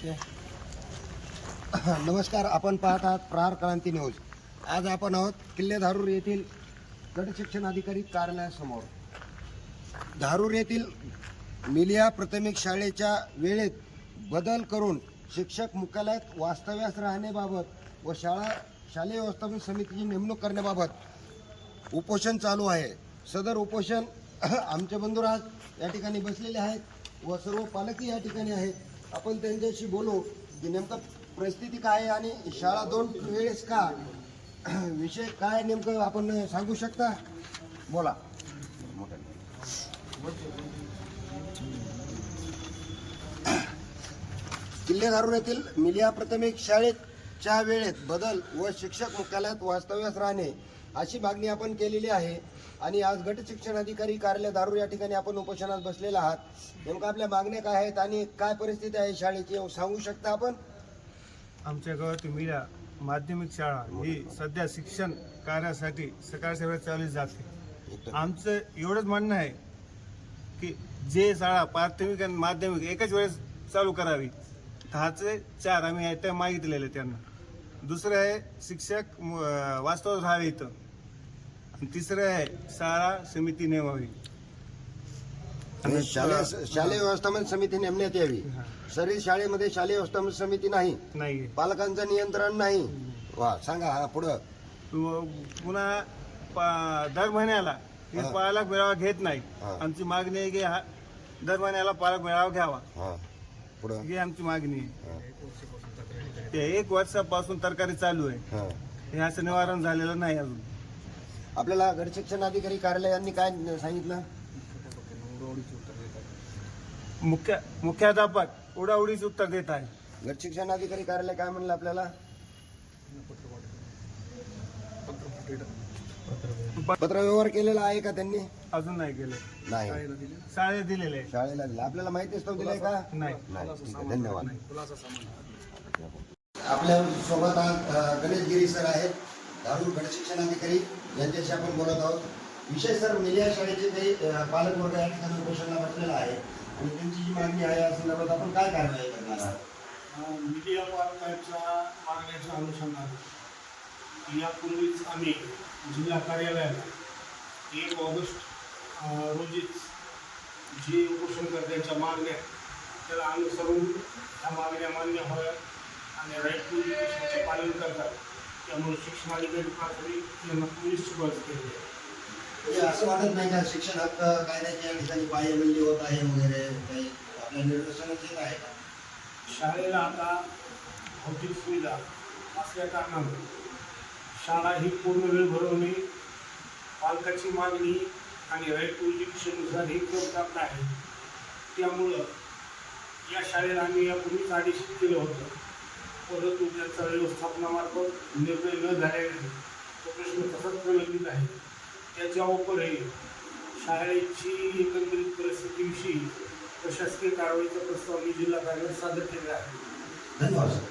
Okay नमस्कार आपण पाहत आहात प्रहार क्रांती न्यूज. आज आपण आहोत किल्ले धारूर येथील गट शिक्षण अधिकारी कार्यालयासमोर. धारूर येथील मिलिया प्राथमिक शाळेच्या वेळेत बदल करून शिक्षक मुख्यालयात वास्तव्यास राहण्याबाबत व शाळा शालेय व्यवस्थापन समितीची नेमणूक करण्याबाबत उपोषण चालू आहे. सदर उपोषण आमचे बंधुराज या ठिकाणी बसलेले आहेत व सर्व पालकही या ठिकाणी आहेत. आपण त्यांच्याशी बोलू की नेमकं परिस्थिती काय आहे आणि शाळा दोन वेळेस का? विषय काय नेमकं आपण सांगू शकता? बोला. किल्लेगारून येथील मिलिया प्राथमिक शाळेच्या वेळेत बदल व शिक्षक मुख्यालयात वास्तव्यास राहणे अशी मागणी आपण केलेली आहे. आणि आज गट शिक्षण अधिकारी कार्यालय धारूर या ठिकाणी आपण उपोषणात बसलेला आहात. नेमकं आपल्या मागण्या काय आहेत आणि काय परिस्थिती आहे शाळेची सांगू शकता आपण? आमच्या गावात मीरा माध्यमिक शाळा ही सध्या शिक्षण कार्यासाठी सकाळच्या वेळेस चालली जाते. आमचं एवढंच म्हणणं आहे की जे शाळा प्राथमिक आणि माध्यमिक एकच वेळेस चालू करावी. दहाचे चार आम्ही आयटम मागितलेले त्यांना. दुसरं आहे शिक्षक वास्तव राहावे इथं. आणि तिसरं आहे शाळा समिती नेमावी. आणि शालेय शालेय व्यवस्थापन समिती नेमण्यात यावी. सर्व शाळेमध्ये शालेय व्यवस्थापन समिती नाही. नाही पालकांचं नियंत्रण नाही. वा सांगा हा पुढं. पुन्हा पा- दर महिन्याला हा. पालक मेळावा घेत नाही. हा. आमची मागणी आहे की हा दर महिन्याला पालक मेळावा घ्यावा. हा. पुढं? ही आमची मागणी आहे. हा. ते एक वर्षापासून तरकारी चालू आहे. हा. हे असं निवारण झालेलं नाही अजून. आपल्याला गट शिक्षण अधिकारी कार्यालयांनी काय सांगितलं? मुख्य मुख्याध्यापक उडाउडीच उत्तर देत आहे. गट शिक्षण अधिकारी कार्यालय काय म्हणलं आपल्याला? पत्र व्यवहार केलेला आहे का त्यांनी? अजून नाही गेले नाही. शाळेत दिलेले आहे. शाळेला दिलं. आपल्याला माहितीच तो दिलाय का? नाही. नाही. ठीक आहे. धन्यवाद. आपल्यासोबत आज अ, गणेश गिरी सर आहेत. धारूर गट शिक्षण अधिकारी यांच्याशी आपण बोलत आहोत. विषय सर मिलिया शाळेचे काही अ, पालक वर्ग या ठिकाणी उपोषणाला बसलेला आहे. आणि त्यांची जी मागणी आहे या संदर्भात आपण काय कारवाई करणार आहात? मीडिया पालकांच्या मागण्याच्या अनुषंगाने. यापूर्वीच आम्ही जिल्हा कार्यालयाला. एक ऑगस्ट रोजीच जे उपोषणकर्त्यांच्या मागण्या त्याला अनुसरून ह्या मागण्या मान्य व्हाव्या आणि राईट टू एज्युकेशनचे पालन करतात. त्यामुळे शिक्षणाधिकारी प्राथमिक यांना पोलीस शिकवायचं केली आहे. म्हणजे असं वाटत नाही का शिक्षण हक्क कायद्याच्या या ठिकाणी पायबंदी होत आहे वगैरे काही आपल्या निदर्शनात येत आहे का? शाळेला आता भौतिक सुविधा असल्या कारणाने शाळा ही पूर्ण वेळ भरवणे पालकाची मागणी आणि राईट टू एज्युकेशननुसार हे प्राप्त आहे. त्यामुळं या शाळेला आम्ही यापूर्वीच आदेशित केलं होतं. परंतु त्याचा व्यवस्थापनामार्फत निर्णय न झाल्याने तो प्रश्न तसाच प्रलंबित आहे. त्याच्या उपरही शाळेची एकंदरीत परिस्थितीविषयी प्रशासकीय कारवाईचा प्रस्ताव मी जिल्हा कार्यालयात सादर केला आहे. धन्यवाद सर.